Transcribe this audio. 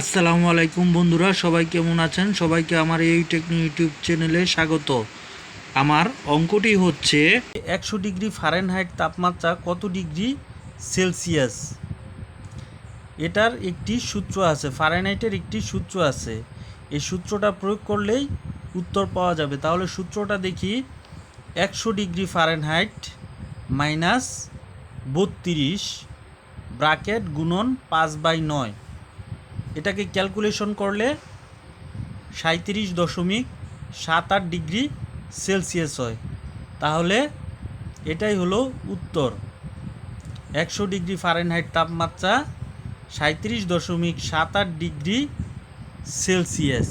আসসালামু আলাইকুম বন্ধুরা, সবাই কেমন আছেন? সবাইকে আমার এই টেকনো ইউটিউব চ্যানেলে স্বাগত। আমার অঙ্কটি হচ্ছে একশো ডিগ্রি ফারেনহাইট তাপমাত্রা কত ডিগ্রি সেলসিয়াস এটার একটি সূত্র আছে ফারেনহাইটের একটি সূত্র আছে। এই সূত্রটা প্রয়োগ করলেই উত্তর পাওয়া যাবে। তাহলে সূত্রটা দেখি, একশো ডিগ্রি ফারেনহাইট মাইনাস বত্রিশ ব্রাকেট গুণন পাঁচ বাই নয়। এটাকে ক্যালকুলেশন করলে সাঁত্রিশ দশমিক সাত আট ডিগ্রি সেলসিয়াস হয়। তাহলে এটাই হলো উত্তর। একশো ডিগ্রি ফারেনহাইট তাপমাত্রা সাঁত্রিশ দশমিক সাত আট ডিগ্রি সেলসিয়াস।